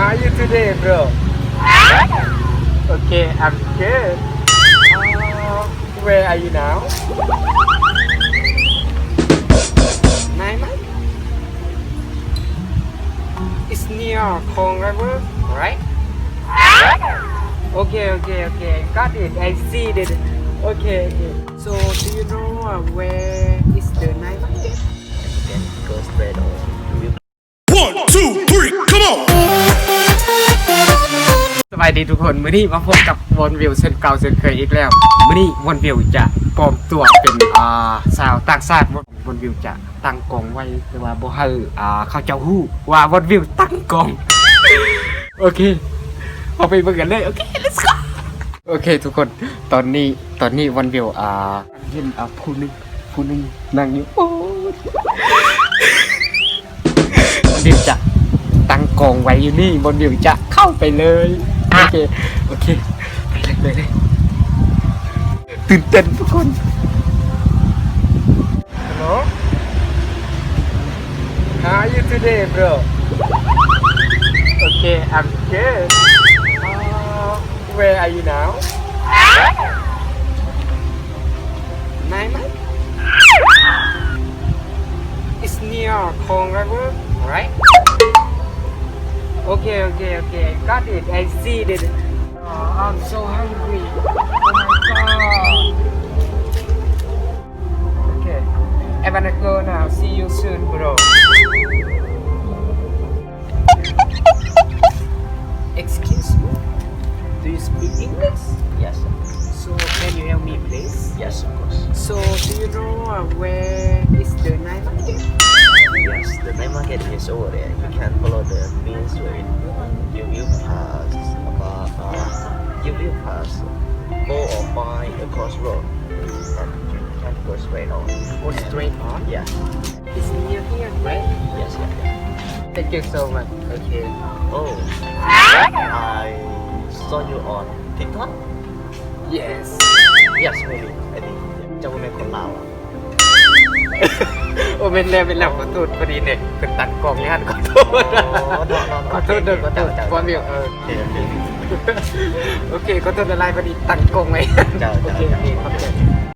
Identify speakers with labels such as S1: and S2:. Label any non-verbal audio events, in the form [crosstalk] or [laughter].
S1: How are you today, bro? Okay, I'm good. Uh, where are you now? Nine? It's near Kong River, right? Okay, okay, okay. Got it. I see it. Okay, okay. So, do you know uh, where is สวัสดีทุกคนมื้อนี้มาพบกับวอนวิวเช่นเก่าเช่นเคยอีกแล้วมื้อนี้วอนวิวจะปลอมตัวเป็นอ่าสาวต่างชาติวอนวิวจะตั้งกองไว้แต่ว่าบ่ให้อ่าเขาเจ้าฮู้ว่าวอนวิวตั้งกองโอเคเอาไปเบิ่งกันเลยโอเค let's go โอเค ทุกคนตอนนี้ตอนนี้วอนวิวอ่าเห็นอ่าผู้หนึงผู้หนึงนั่งอยู่โอ้ยบนวิวจะตั้งกองไว้อยู่นี่บนวิวจะเข้าไปเลย โอเค โอเคไปเลยไปเลยตื่นเต้นทุกคนฮัลโหล How are you today bro Okay I'm good uh, Where are you now Nine months It's near Kong River, right? Okay, okay, okay. Got it. I see it. Oh, I'm so hungry. Oh my god. Okay. I'm gonna go now. See you soon, bro. Excuse me? Do you speak English?
S2: yes,
S1: So can you help me, please?
S2: yes, of course.
S1: So do you know uh, where is the night market?
S2: Yes, the night market is over there. You can follow the means way. You will pass about uh, you will pass four or five across road, and you can go straight on.
S1: Go straight on?
S2: Yeah,
S1: It's near here, right?
S2: yes, yeah. yeah.
S1: Thank you so much. Okay.
S2: Oh, I saw you on TikTok.
S1: Yes.
S2: Yes, maybe. I think. เจ้าเป็นคนลาวอ่ะ [laughs]
S1: โอ้เป็นแล้วเป็นแล้วขอโทษพอดีเนี่ยเป็นตัดกล่องงานขอโทษนะ
S2: อ๋อเนาะเนาะ
S1: ขอโทษเด้อขอโทษ
S2: เจ้าเจ้า
S1: ความมีเออ
S2: โอเคโอเค
S1: โอเคขอโทษอะไรพอดีตัดกล่องไว้
S2: เจ้า
S1: โอ
S2: เจ้า
S1: เคโอเคครับ